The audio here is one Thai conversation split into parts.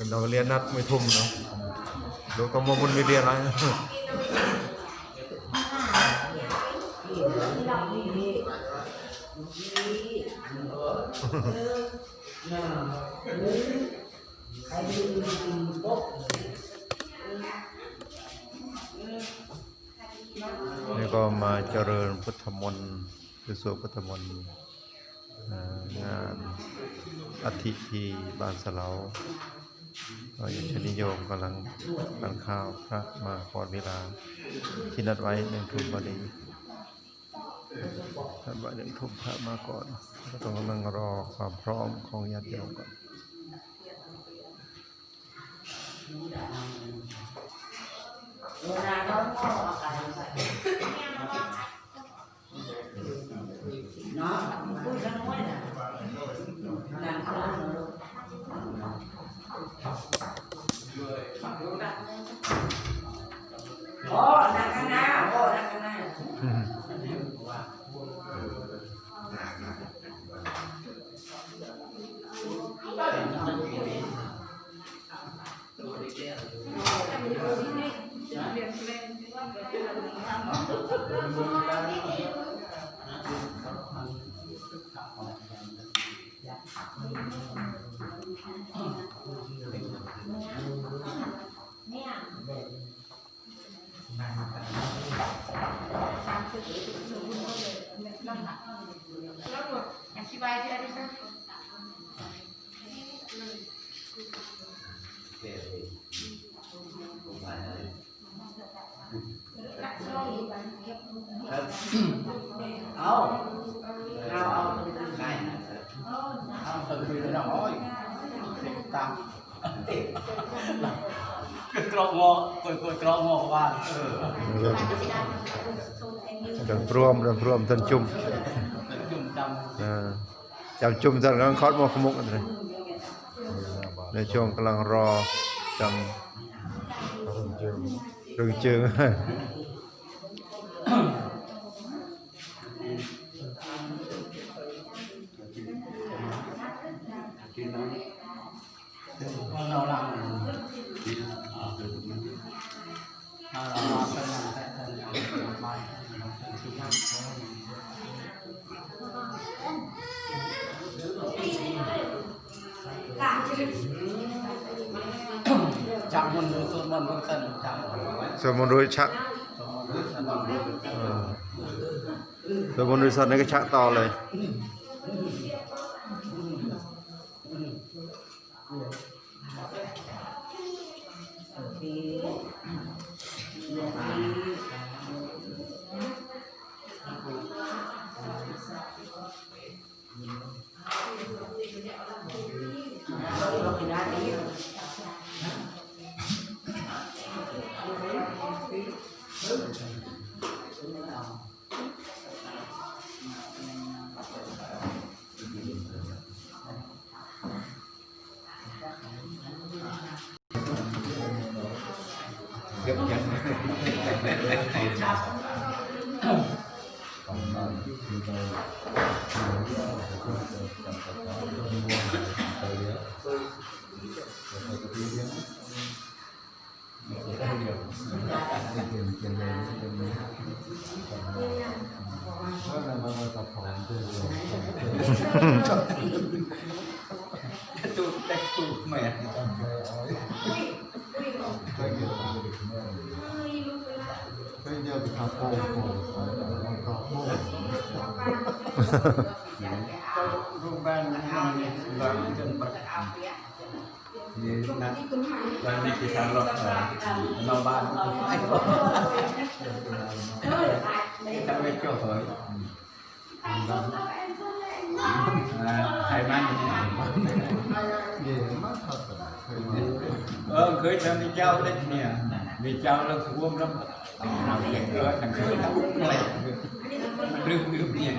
เป็นดอกเรียนนัดไม่ทุ่มเนาะดูก็มมันมีเรียนอะไรนี่ก็มาเจริญพุทธมนต์คือสวดพุทธมนต์งานอาทิที่บ้านสะ เหลาก็ยังชนิโยมกำลังทานข้าวพระมาก่อนเวลา ที่นัดไว้หนึ่งทุ่มพอดีนัดไว้หนึ่งทุ่มพระมาก่อนก็ต้องกำลังรอความพร้อมของญาติโยมก่อนโอ เอาตื่นเลยนะโอ้ยตามก็ตรองงอก็ก็ตรองงอว่าเออเดินพร้อมเดินพร้อมท่านจุ่มจุ่มจอ่าจำจุ่มท่านกำลังคอดหมอขมุกกันเลยในช่วงกำลังรอจำเรื่องจึง จับมันดูตัวมันดูสันจับสวดมนต์โดยชักตัวมันดูสันเออสวดมนต์โดยสัตว์นี่ก็ชักต่อเลย เรากินได้ดีตูดแต่ตูดแม่รูปบ้านมันบางจนแบบนี่น ไทำไม่เจ้าเหยไทยมันเออเคยทำในเจ้าได้เนี่ยมีเจ้าแล้วสวมแล้วเราเก็บเออทั้งคืนทั้งแหลกเรื่องเรื่องเนี่ย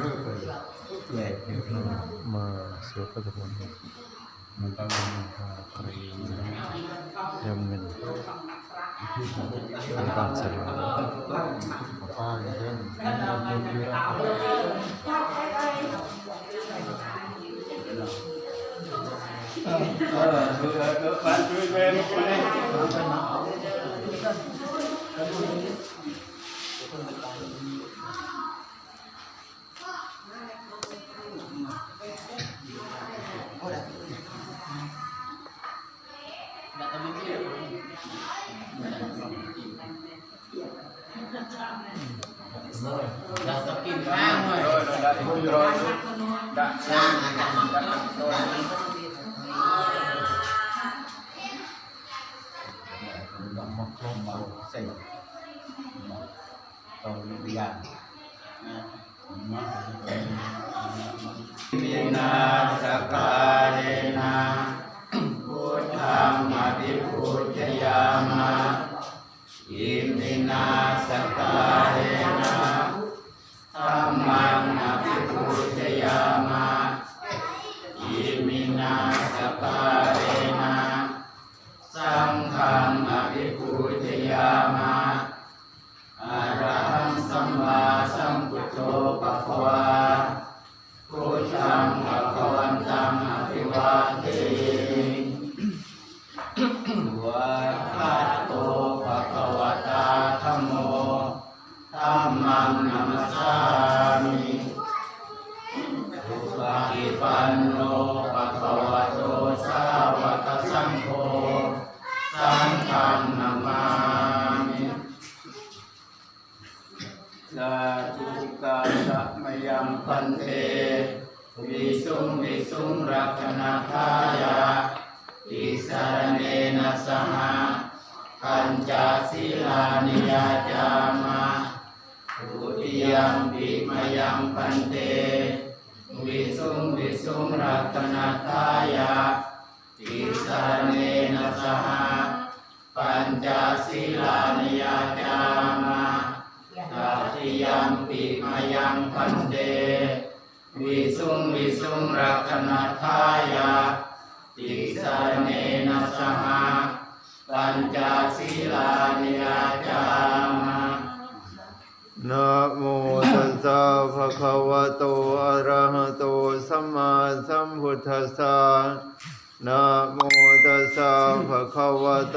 เรื่องเลยแหลกมาสวดพุทธมนต์มันต้องตรียมเงินในบ้านสะเหลาเออเออคือเออคือบ้านช่วยเวรคน นี้เราต้องกินข้าวหน่อย rồi rồi đã rồi rồi đã đã โนปะคะวะโตสาวกสังโฆสังฆังนามามิสาธุกาสะมยังพันเตวิสุงวิสุงรักนาทายาติสารเนนะสหปัญจศีลานิยาจามาทุติย วิสุงวิสุงรักนาทายาติสาเนนะสหปัญจศีลานิยจามาตาติยัมปิมายังพันเตวิสุงวิสุงรักนาทายาติสาเนนะสหปัญจศีลานิยจามานะโม ตัสสะภะคะวะโตอะระหะโตสัมมาสัมพุทธัสสะนะโมตัสสะภะคะวะโต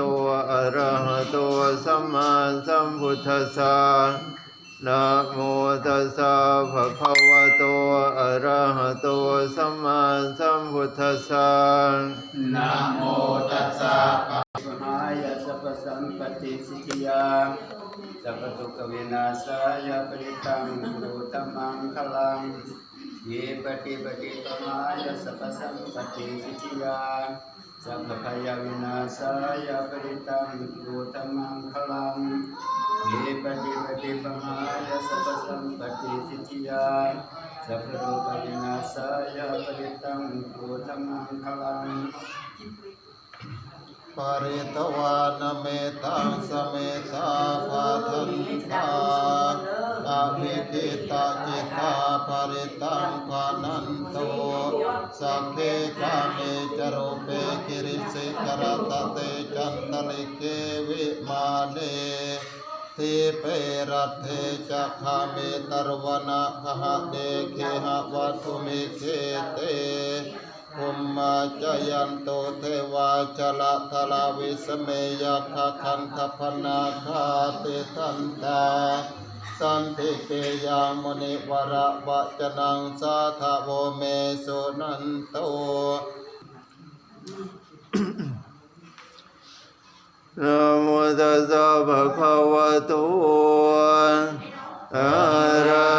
อะระหะโตสัมมาสัมพุทธัสสะนะโมตัสสะภะคะวะโตอะระหะโตสัมมาสัมพุทธัสสะนะโมตัสสะปะปะหายะสัพพสัมปติสิทธิยา สัพพทุกขวินาศายะปริตังปุ ตตมังคลังเยปฏิปฏิปมายะสัพพสัม คุมมาภาทันตาอภิคิตาจิตตาปริตังภานันโตสัพเพกาเมจโรเปกิริสิกรตเตจันตลิเกวิมาเนทีเปรัตเทจักขเมตรวนาคหะเดเคหะวัตุเมเคเตภูมาจยันโตเทวาจละทลาวิสเมยคคันทพนาคาติทันตาสันติเกยามณิวระวะจนังสาทโวเมสุนันโตนะโมตัสสะภะคะวะโตอะระ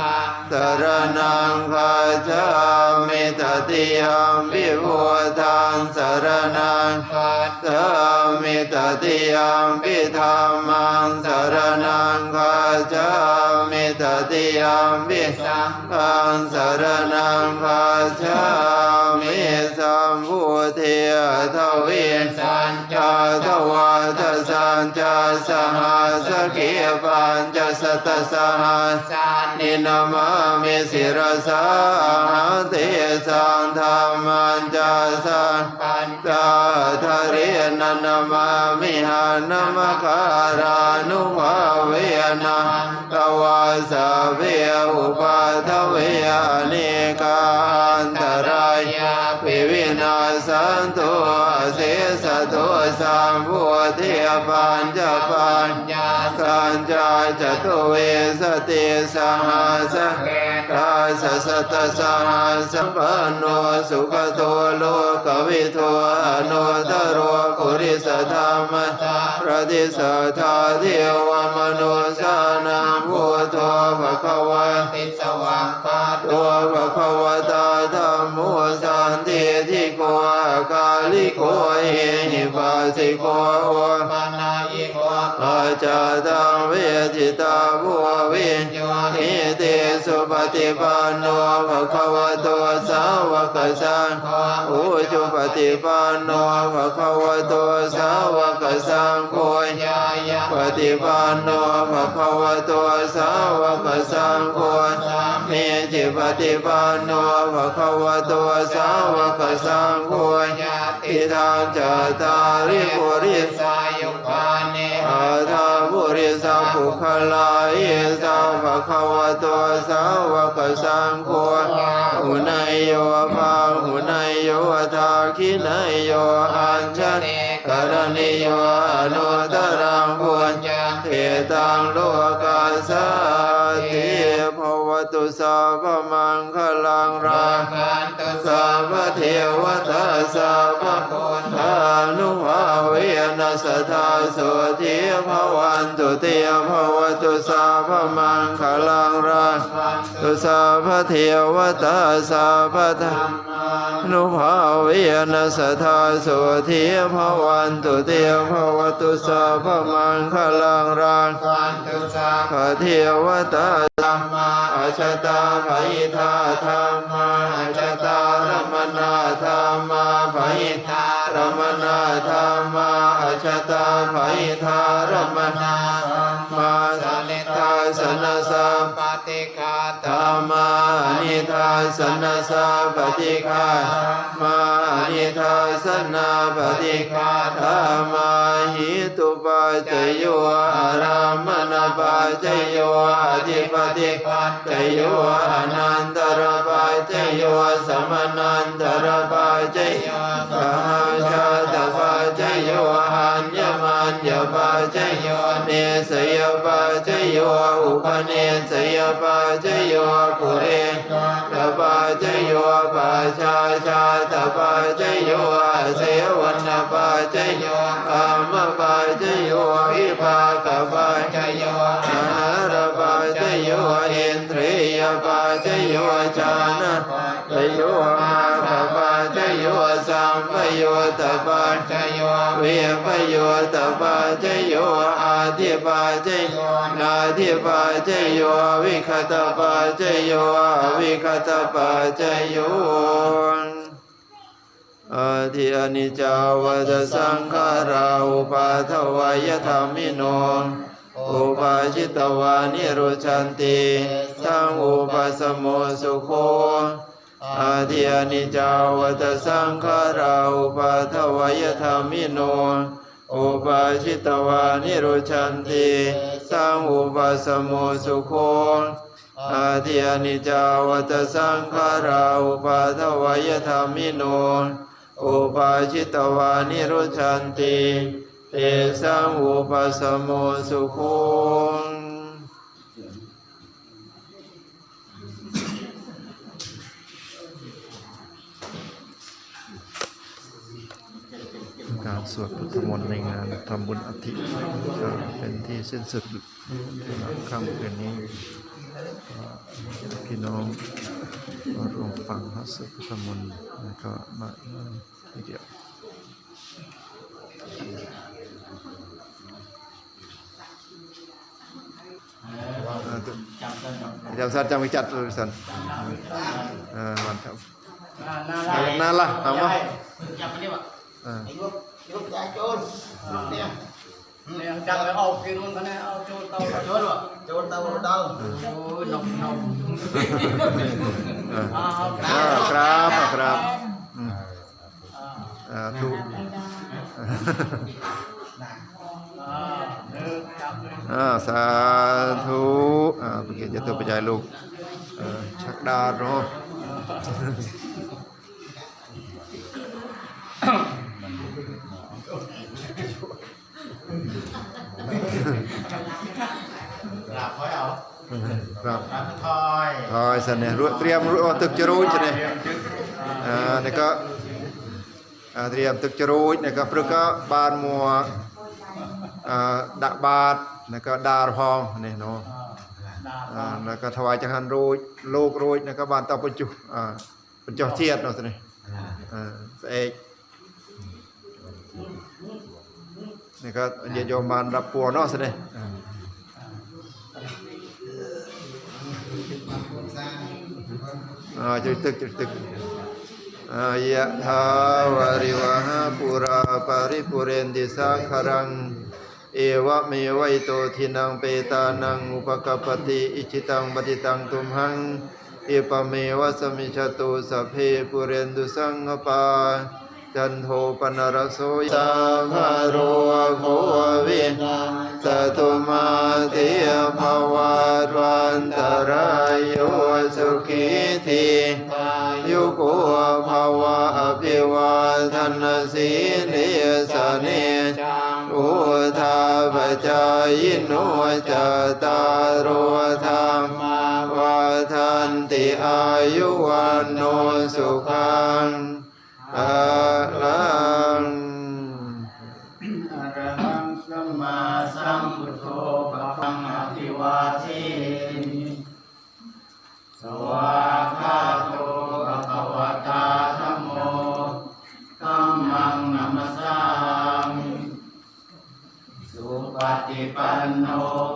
รนังคาจามิตติยัมปิพุทังสารนังคาจามิตติยัมปิธรรมังสารนังคาจามิตติยัมปิสังฆังสารนังคาจา มิสัมพุทเททวิสัญจาทวาทสัญจาสหัสกียปัญจสตสหัสานินามามิสิรสาหาเตสังธรรมันจาสังปัญจาทเรนันมามิหานมคารานุภาเวนะตวาสเวอุปาทเวอเนกาอันตร วินาสันตุเสสตุสัมพุทธิปัญจปัญญาสัญจาจตุเวสติสหัสเกตาสสะตสหัสปันโนสุขโตโลกวิโทอนุตโรปุริสธรรมตาประติสทธาเทวมนุสานังพุทโธภคะวะติสวากขาโตภควตาธัมโมสัน สสิโกโอปานายิโกอาจาตังเวจิตาภูวิญโยหิเตสุปฏิปันโนภะคะวะโตสาวกสังโฆอุจุปฏิปันโนภะคะวะโตสาวกสังโฆยายะปฏิปันโนภะคะวะโตสาวกสังโฆเมจิ ปฏิปันโนภะคะวะโตสาวกสังโฆยะติทางจัตตาริปุริสายุคานิอาทาปุริสังภุคลาเยสังภะคะวะโตสาวกสังโฆหุนายโยภาหุนายโยทาคินายโยอัญชนกรณิโยอนุตรังพุญญเทตังโลกาสาติ ตุสัพพมังคลังราคันตุสัพเทวตาสัพพพุทธานุภาเวนัสธาสุทิภวันตุเตภวตุสัพพมังคลังราคันตุสัพเทวตาสัพพธรรมานุภาเวนัสธาสุทิภวันตุเตภวตุสัพพมังคลังราคันตุสัพเทวตาธรรมาอา ชตาภิธาธรรมาอาชตารมนาธรรมาภิธารมนาธรรมาอาชตาภิธารมนาธรรมาสนิทาสนสา ธรรมานิทาสนสัมปติคามานิทาสนาปฏิคาธรรมาหิตุปัจจโยอารามณปัจจโยอธิปติปัจจโยอนันตรปัจจโยสมนันตรปัจจโยสหชาตปัจ หันยมันยปัจจโยเนสยปัจจโยอุปเนสยปัจจโยปุเรตปัจจโยปัจชาชาตปัจจโยเสวันปัจจโยกามปัจจโยวิภาคปัจจโยอาหารปัจจโยอินทรียปัจจโยจานะปัจจโยอาภปัจจโยสัม ปโยตปัจจโยเวปโยตปัจจโยอาทิปัจจโยนาทิปัจจโยวิคตปัจจโยวิคตปัจจโยอาทิอนิจาวัฏสังขาราอุปาทวายธรรมิโนอุปาชิตวานิโรชันติทังอุปสมโมสุโค อาทิอนิจาวัฏสังขาราอุปาทวายธรรมิโนอุปาชิตวานิโรชันติทังอุปสมโมสุโคอาทิอนิจาวัฏสังขาราอุปาทวายธรรมิโนอุปาชิตวานิรุชันติเตสังอุปสมโมสุโค การสวดพุทธมนต์ในงานทำบุญอธิก็เป็นที่สิ้นสุดสำหรับค่ำคืนนี้พี่น้องก็รวมฟังพระสวดพุทธมนต์แล้วก็มาทีเดียวจำสันจำวิจัดเลยสันเออมันครับนั่นล่ะเอามาจับมันนี่วะ เออลูกลูกยายโจรลูกเนี่ยเนี่ยจับแล้วเอากินมันกันนะเอาโจนเตาโจนวะโจรตาบอดดัลโอ้ยนมนมเอออ้าวเออครับเอาครับอืมอ่าถูกอ่าเออจับเลยอ่าสาธุอ่าเมื่อกี้จะตัวปัจจัยลูกเออชักดาเนาะกร ប្រាប់ហើយអោប្រាប់ថយថយសិននេះរួចត្រៀមរួចអស់ទឹកជ្រូចនេះអឺនេះក៏ត្រៀមទឹកជ្រូចនេះក៏ព្រឹកក៏បានមកអឺដាក់បាតនេះក៏ដារផងនេះនោះនេះក៏ថ្វាយចង្ហាន់រួចលោករួចនេះក៏បានតបបញ្ចុះបញ្ចុះជាតិនោះនេះអឺស្អែក นรูยลูกรูยแล้วก็บานตอปัญจุอ่าปัญจเทียดเนาะสินี่อ่าเอกนี่ก็เยโยมบานรับปัวเนาะสินี่อ่าอ่าจุดตึกจุดตึกอายะทาวาริวหาปุราปาริปุเรนติสาคารัง เอวะเมวัยโตทินังเปตานังอุปกปปติอิชิตังปฏิตังตุมหังเอปะเมวะสมิชตุสัพเพปุเรนตุสังฆปา จันโทปนรสโสยสัมภโรโควินัสตุมาเตภวัตวันตรายโยสุขีทียุโกภวะอภิวาทนสีนิสเนอุทาปจายโนจตารโรธรรมวาทันติอายุวันโนสุขัง อาลังอะระหังสัมมาสัมพุทโธภะคะวะติวาทีสวากขาโตภะคะวะตาธัมโมธัมมังนัมสสามิสุปฏิปันโน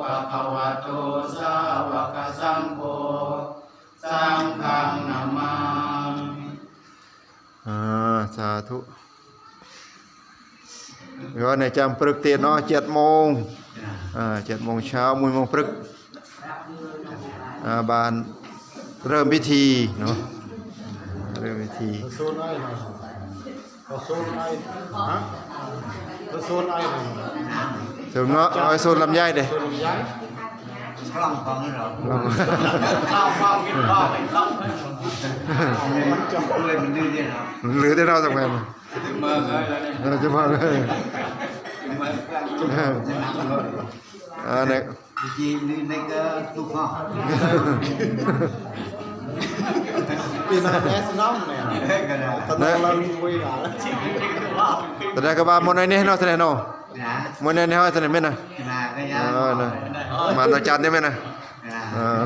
ภะคะวะโตสาวกสังโฆ สาธุก็ในจำปรึกเตียนเนาะเจ็ดโมงอ่าเจ็ดโมงเช้ามุยโมงปรึกอ่าบานเริ่มพิธีเนาะเริ่มพิธี โซนไอ้หน่อยเอาโซนไอ้ฮะเอาโซนไอ้หน่อย ถึงเนาะเอาไอ้โซนลำไยเด้ โซนลำไยพลังฟังเหรอลองข้าวข้าวกินข้าวไปข้าวมันจับเลย มันดื้อเนี่ยนะหรือได้เราสักแม่นเมื่อเคยแล้วเนี่ยเราจะมาเลยเมื่อเคยอ่าเนี่ยจีนี่ในก็ทุกข้อปีนาแอสน้ำเนี่ยก็ได้ตอนนั้นเรามีคุยกันแต่ได้ก็บามนในนี้เนาะแสดงเนาะนะมนในนี้เฮาแสดงแม่นน่ะนะก็ยาเออนะมาอาจารย์ได้แม่นน่ะเออ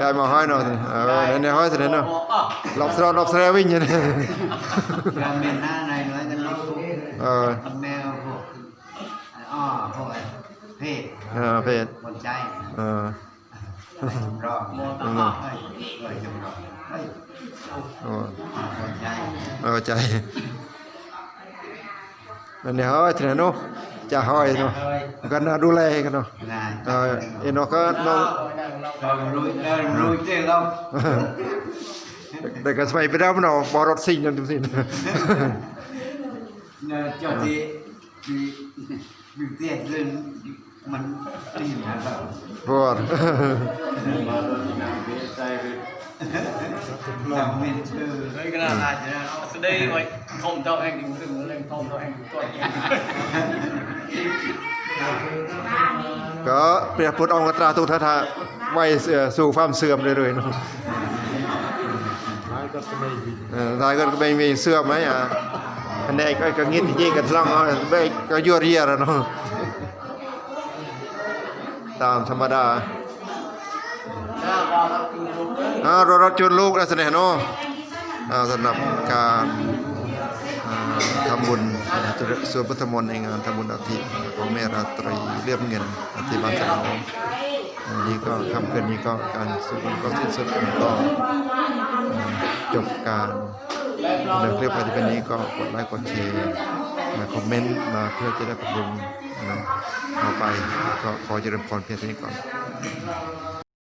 ยายมาห้อยเนาะเออในนี้ห้อยแสดงเนาะรอบสระรอบสระวิ่งอยู่นี่เราเป็นหน้าในน้อยกันเราเออแมวพวกอ้อพวกเพศเออเพศคนใจเออรอโมตะเฮ้ยเฮ้ยจงรอเฮ้ยโอ้คนใจเอาใจ nè ơi thì nó chả hỏi nó gần nó đu lê cái nó. Rồi nó có nó rồi tiền đâu? Để cái sợi bên đó nó bỏ rót xin cho ờ. chúng xin. Cho thì biểu tiền lên mình tìm nhà đâu rồi làm mình chơi cái là là đây vậy không tao anh cũng lên thông cho anh coi ก็เปรียบพุทธองค์ตราทุกทัศน์ไว้เอ่อสู่ความเสื่อมเรื่อยๆเนาะนายก็สมัยบินเออตายก็ไม่มีเสื่อมไหมอะอันนี้ก็ก็งิดยี่กันล่องเอาไปก็ยั่วเรียแล้วเนาะตามธรรมดาอ่ารถรถชนลูกแล้วเสนอเนาะอ่าสำหรับการอ่า ทำบุญส่วนพุทธมนต์ในงานทำบุญอาทิของแม่ราตรีเรียบเงินอาทิบ้านฉลองอันนี้ก็คำคืนนี้ก็การสุดก็สิ้นสุดก็จบการดำเนินคลิปไปที่เป็นนี้ก็กดไลค์กดแชร์มาคอมเมนต์มาเพื่อจะได้ปรับปรุงนะต่อไปก็ขอเจริญพรเพียงเท่านี้ก่อน